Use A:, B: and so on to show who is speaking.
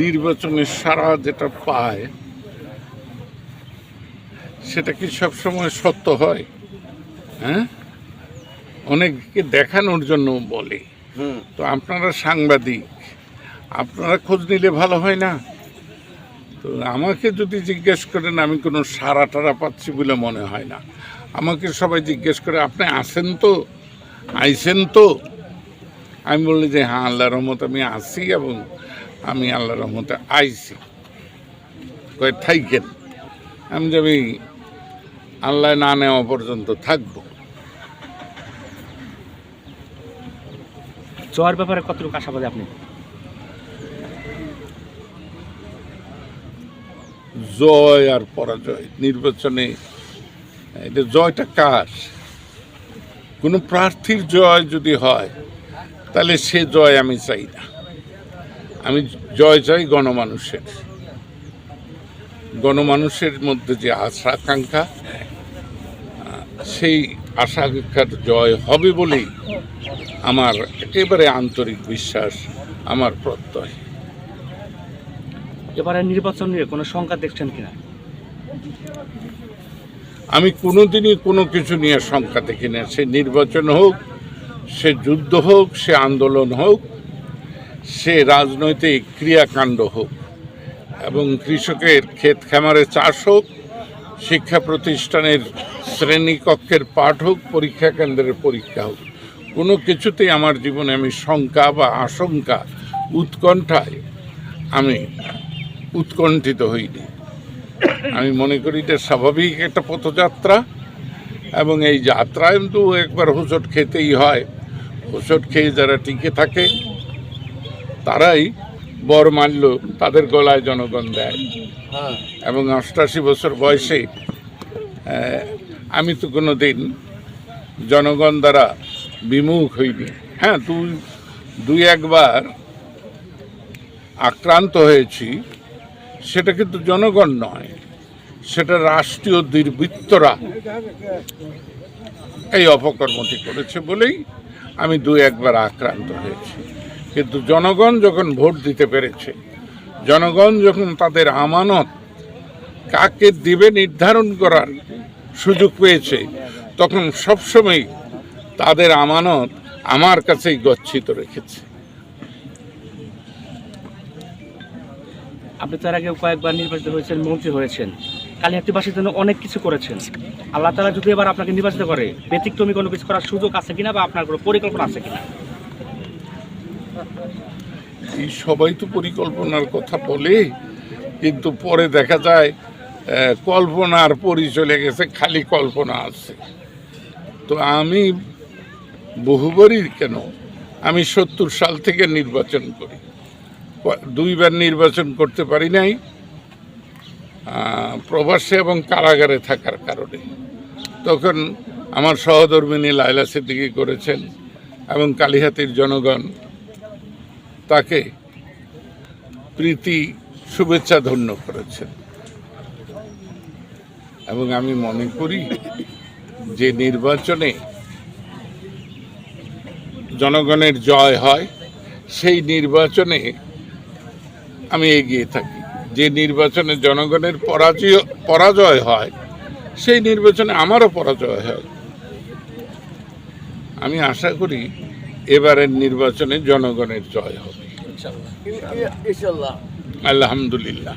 A: নির্বাচনের সারা যেটা পায় সেটা কি সবসময় সত্য হয়? হ্যাঁ? অনেককে দেখানোর জন্য বলে। তো আপনারা সাংবাদিক আপনারা খোঁজ নিলে ভালো হয় না? তো আমাকে যদি জিজ্ঞেস করেন আমি কোনো সারা টারা পাচ্ছি বলে মনে হয় না। আমাকে সবাই জিজ্ঞেস করে আপনি আসেন তো? আইসেন তো? আমি বললি যে হ্যাঁ আল্লাহ রহমত আমি আসি এবং আমি আল্লাহ রহমতে আইসি কয়ে থাইকেন। আমি যে আমি আল্লাহ না নেওয়া পর্যন্ত থাকব।
B: জয়ের ব্যাপারে কতটুকু আশাবাদী আপনি?
A: জয় আর পরাজয় নির্বাচনে এটা জয়টা কার? কোনো প্রার্থীর জয় যদি হয় তাহলে সে জয় আমি চাই না। আমি জয় চাই গণমানুষের। গণমানুষের মধ্যে যে আশা আকাঙ্ক্ষা সেই আশা আকাঙ্ক্ষার জয় হবে বলেই আমার একেবারে আন্তরিক বিশ্বাস আমার প্রত্যয়।
B: এবারে নির্বাচন নিয়ে কোনো সংখ্যা দেখছেন কিনা?
A: আমি কোনোদিনই কোনো কিছু নিয়ে শঙ্কা দেখি না। সে নির্বাচন হোক সে যুদ্ধ হোক সে আন্দোলন হোক সে রাজনৈতিক ক্রিয়াকাণ্ড হোক এবং কৃষকের ক্ষেত খামারে চাষ হোক, শিক্ষা প্রতিষ্ঠানের শ্রেণীকক্ষের পাঠ হোক, পরীক্ষা কেন্দ্রের পরীক্ষা হোক, কোনো কিছুতেই আমার জীবনে আমি শঙ্কা বা আশঙ্কা, উৎকণ্ঠায় আমি উৎকণ্ঠিত হইনি। আমি মনে করি এটা স্বাভাবিক একটা পথযাত্রা এবং এই যাত্রায় কিন্তু একবার হোঁচট খেতেই হয়। হোঁচট খেয়ে যারা টিকে থাকে তারাই বর মাল্য তাদের গলায় জনগণ দেয়।
C: হ্যাঁ।
A: এবং অষ্টাশি বছর বয়সে আমি তো কোনো দিন জনগণ দ্বারা বিমুখ হইনি। হ্যাঁ তুই দুই একবার আক্রান্ত হয়েছি সেটা কিন্তু জনগণ নয় সেটা রাষ্ট্রীয় দুর্বৃত্তরা এই অপকর্মটি করেছে বলেই আমি দুই একবার আক্রান্ত হয়েছি। কিন্তু জনগণ যখন ভোট দিতে পেরেছে, জনগণ যখন তাদের আমানত কাকে দিবে নির্ধারণ করার সুযোগ পেয়েছে, তখন সবসময় তাদের আমানত আমার কাছেই গচ্ছিত রেখেছে।
B: আপনি তার আগে কয়েকবার নির্বাচিত হয়েছেন, মন্ত্রী হয়েছেন। কালী কালিহাতিবাসীর জন্য অনেক কিছু করেছেন। আল্লাহ তালা যদি এবার আপনাকে নির্বাচিত করে, ব্যতিক্রমী কোনো কিছু করার সুযোগ আছে কিনা বা আপনার কোনো পরিকল্পনা আছে কিনা?
A: এই সবাই তো পরিকল্পনার কথা বলে কিন্তু পরে দেখা যায় কল্পনার পরি চলে গেছে, খালি কল্পনা আছে। তো আমি বহুবারই কেন, আমি সত্তর সাল থেকে নির্বাচন করি। দুইবার নির্বাচন করতে পারি নাই প্রবাসে এবং কারাগারে থাকার কারণে। তখন আমার সহধর্মিনী লাইলা সিদ্দিকি করেছেন এবং কালিহাতির জনগণ তাকে প্রীতি শুভেচ্ছা ধন্য করেছেন। এবং আমি মনে করি যে নির্বাচনে জনগণের জয় হয়, সেই নির্বাচনে আমি এগিয়ে থাকি। যে নির্বাচনে জনগণের পরাজয় পরাজয় হয়, সেই নির্বাচনে আমারও পরাজয় হয়। আমি আশা করি এবারের নির্বাচনে জনগণের জয় হবে।
C: ইনশাল্লাহ
A: আলহামদুলিল্লাহ